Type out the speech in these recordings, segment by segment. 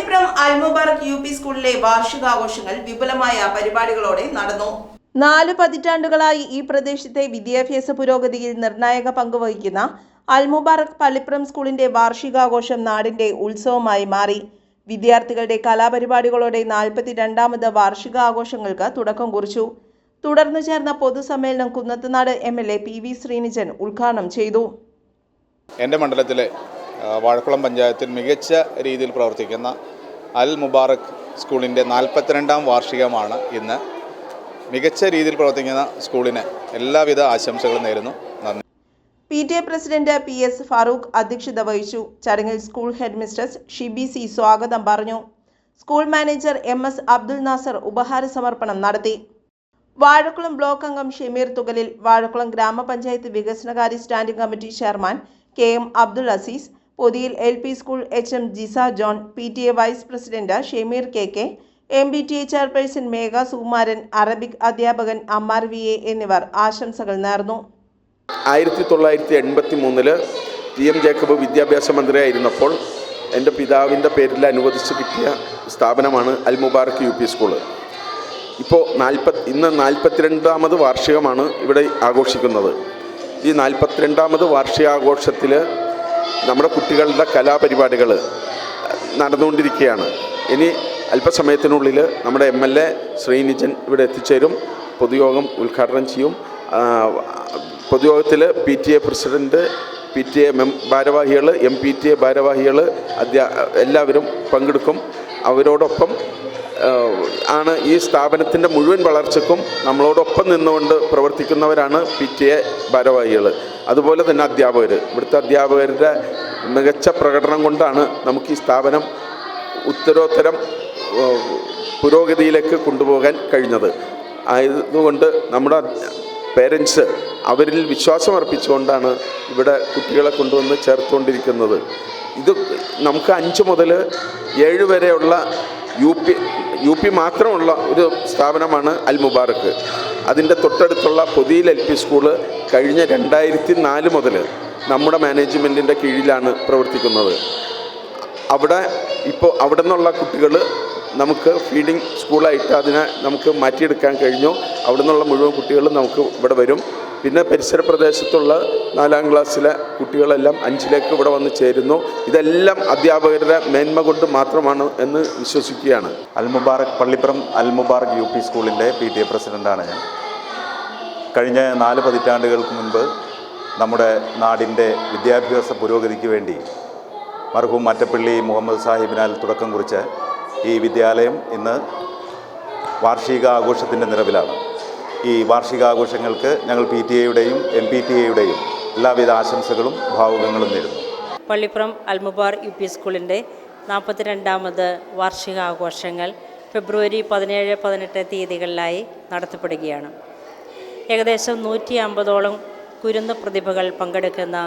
Pallippuram Al Mubarak U P സ്കൂളിലെ വാർഷികാഘോഷങ്ങൾ വിപുലമായ പരിപാടികളോടെ നടന്നു. നാല് പതിറ്റാണ്ടുകളായി ഈ പ്രദേശത്തെ വിദ്യാഭ്യാസ പുരോഗതിയിൽ നിർണായക പങ്കുവഹിക്കുന്ന അൽമുബാറക് പള്ളിപ്പുറം സ്കൂളിന്റെ വാർഷികാഘോഷം നാടിന്റെ ഉത്സവമായി മാറി. വിദ്യാർത്ഥികളുടെ കലാപരിപാടികളോടെ നാൽപ്പത്തി രണ്ടാമത് വാർഷികാഘോഷങ്ങൾക്ക് തുടക്കം കുറിച്ചു. തുടർന്ന് ചേർന്ന പൊതുസമ്മേളനം Kunnathunad M L A P V Sreenijan ഉദ്ഘാടനം ചെയ്തു. എന്റെ മണ്ഡലത്തിലെ വാഴക്കുളം പഞ്ചായത്തിൽ മികച്ച രീതിയിൽ പ്രവർത്തിക്കുന്ന അൽ മുബാറക് സ്കൂളിന്റെ നാൽപ്പത്തിരണ്ടാം വാർഷികമാണ് ഇന്ന്. മികച്ച രീതിയിൽ പ്രവർത്തിക്കുന്ന സ്കൂളിന് എല്ലാവിധ ആശംസകളും നേരുന്നു. നന്ദി. P T A president P S Farooq അധ്യക്ഷത വഹിച്ചു. ചടങ്ങിൽ school head mistress Shibi C സ്വാഗതം പറഞ്ഞു. School manager M S Abdul Nasser ഉപഹാര സമർപ്പണം നടത്തി. വാഴക്കുളം ബ്ലോക്ക് അംഗം ഷെമീർ തുകലിൽ വാഴക്കുളം ഗ്രാമപഞ്ചായത്ത് വികസനകാര്യ standing committee chairman K M Abdul Azeez പൊതിയിൽ L P school H M Jisa John P T A vice president Shemeer K K M B T A chairperson Megha Sukumaran Arabic അധ്യാപകൻ Ammar V A എന്നിവർ ആശംസകൾ നേർന്നു. ആയിരത്തി തൊള്ളായിരത്തി എൺപത്തി മൂന്നിൽ T M Jacob വിദ്യാഭ്യാസ മന്ത്രിയായിരുന്നപ്പോൾ എന്റെ പിതാവിന്റെ പേരിൽ അനുവദിച്ച് കിട്ടിയ സ്ഥാപനമാണ് Al Mubarak U P school. ഇപ്പോൾ നാൽപ്പത് ഇന്ന് നാൽപ്പത്തിരണ്ടാമത് വാർഷികമാണ് ഇവിടെ ആഘോഷിക്കുന്നത്. ഈ നാൽപ്പത്തിരണ്ടാമത് വാർഷികാഘോഷത്തിൽ നമ്മുടെ കുട്ടികളുടെ കലാപരിപാടികൾ നടന്നുകൊണ്ടിരിക്കുകയാണ്. ഇനി അല്പസമയത്തിനുള്ളിൽ നമ്മുടെ എം എൽ എ ശ്രീനിജൻ ഇവിടെ എത്തിച്ചേരും. പൊതുയോഗം ഉദ്ഘാടനം ചെയ്യും. പൊതുയോഗത്തിൽ P T A president P T A മെം ഭാരവാഹികൾ എം പി ടി എ ഭാരവാഹികൾ അധ്യാ എല്ലാവരും പങ്കെടുക്കും. അവരോടൊപ്പം ആണ് ഈ സ്ഥാപനത്തിന്റെ മുഴുവൻ വളർച്ചയ്ക്കും നമ്മളോടൊപ്പം നിന്നുകൊണ്ട് പ്രവർത്തിക്കുന്നവരാണ് പി ടി എ ഭാരവാഹികൾ അതുപോലെ തന്നെ അധ്യാപകർ ഇവിടുത്തെ അധ്യാപകരുടെ മികച്ച പ്രകടനം കൊണ്ടാണ് നമുക്ക് ഈ സ്ഥാപനം ഉത്തരോത്തരം പുരോഗതിയിലേക്ക് കൊണ്ടുപോകാൻ കഴിഞ്ഞത്. ആയതുകൊണ്ട് നമ്മുടെ പേരൻസ് അവരിൽ വിശ്വാസം അർപ്പിച്ചുകൊണ്ടാണ് ഇവിടെ കുട്ടികളെ കൊണ്ടുവന്ന് ചേർത്തുകൊണ്ടിരിക്കുന്നത്. ഇത് നമുക്ക് അഞ്ച് മുതൽ ഏഴ് വരെയുള്ള യു പി യു പി മാത്രമുള്ള ഒരു സ്ഥാപനമാണ് അൽ മുബാറക്ക് അതിന്റെ തൊട്ടടുത്തുള്ള പൊതിയിൽ എൽ പി സ്കൂൾ കഴിഞ്ഞ രണ്ടായിരത്തി നാല് മുതൽ നമ്മുടെ മാനേജ്മെന്റിന്റെ കീഴിലാണ് പ്രവർത്തിക്കുന്നത്. അവിടെ ഇപ്പോൾ അവിടെ നിന്നുള്ള കുട്ടികൾ നമുക്ക് ഫീഡിങ് സ്കൂളായിട്ട് അതിനെ നമുക്ക് മാറ്റിയെടുക്കാൻ കഴിഞ്ഞു. അവിടെ നിന്നുള്ള മുഴുവൻ കുട്ടികളും നമുക്ക് ഇവിടെ വരും. പിന്നെ പരിസര പ്രദേശത്തുള്ള നാലാം ക്ലാസ്സിലെ കുട്ടികളെല്ലാം അഞ്ചിലേക്ക് ഇവിടെ വന്ന് ചേരുന്നു. ഇതെല്ലാം അധ്യാപകരുടെ മേന്മ കൊണ്ട് മാത്രമാണ് എന്ന് വിശ്വസിക്കുകയാണ്. അൽ മുബാറക് പള്ളിപ്പുറം അൽ മുബാറക് യു പി സ്കൂളിന്റെ പി ടി എ പ്രസിഡന്റാണ് ഞാൻ. കഴിഞ്ഞ നാല് പതിറ്റാണ്ടുകൾക്ക് മുൻപ് നമ്മുടെ നാടിന്റെ വിദ്യാഭ്യാസ പുരോഗതിക്ക് വേണ്ടി മർഹൂം മറ്റപ്പള്ളി മുഹമ്മദ് സാഹിബിനാൽ തുടക്കം കുറിച്ച് ഈ വിദ്യാലയം ഇന്ന് വാർഷിക ആഘോഷത്തിന്റെ നിറവിലാണ്. ഈ വാർഷികാഘോഷങ്ങൾക്ക് ഞങ്ങൾ പി ടി എയുടെയും എം പി ടി എയുടെയും എല്ലാവിധ ആശംസകളും ഭാവുകങ്ങളും നേരുന്നു. പള്ളിപ്പുറം അൽമുബാർ യു പി സ്കൂളിന്റെ നാൽപ്പത്തിരണ്ടാമത് വാർഷികാഘോഷങ്ങൾ ഫെബ്രുവരി പതിനേഴ് പതിനെട്ട് തീയതികളിലായി നടത്തപ്പെടുകയാണ്. ഏകദേശം നൂറ്റി അമ്പതോളം കുരുന്ന പ്രതിഭകൾ പങ്കെടുക്കുന്ന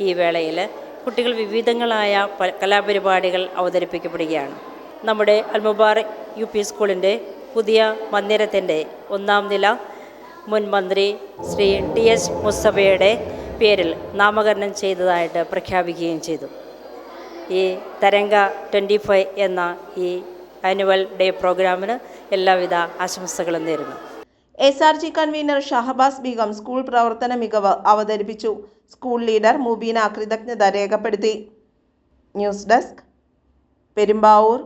ഈ വേളയിൽ കുട്ടികൾ വിവിധങ്ങളായ കലാപരിപാടികൾ അവതരിപ്പിക്കപ്പെടുകയാണ്. നമ്മുടെ അൽമുബാർ യു പി സ്കൂളിന്റെ പുതിയ മന്ദിരത്തിന്റെ ഒന്നാം നില മുൻ മന്ത്രി ശ്രീ ടി എസ് മുസ്തഫയുടെ പേരിൽ നാമകരണം ചെയ്തതായിട്ട് പ്രഖ്യാപിക്കുകയും ചെയ്തു. ഈ തരംഗ ട്വന്റി ഫൈവ് എന്ന ഈ ആനുവൽ ഡേ പ്രോഗ്രാമിന് എല്ലാവിധ ആശംസകളും നേരുന്നു. S R G convener Shahbaz Beegum school പ്രവർത്തന മികവ് അവതരിപ്പിച്ചു. സ്കൂൾ ലീഡർ മുബീന കൃതജ്ഞത രേഖപ്പെടുത്തി. News desk Perumbavoor.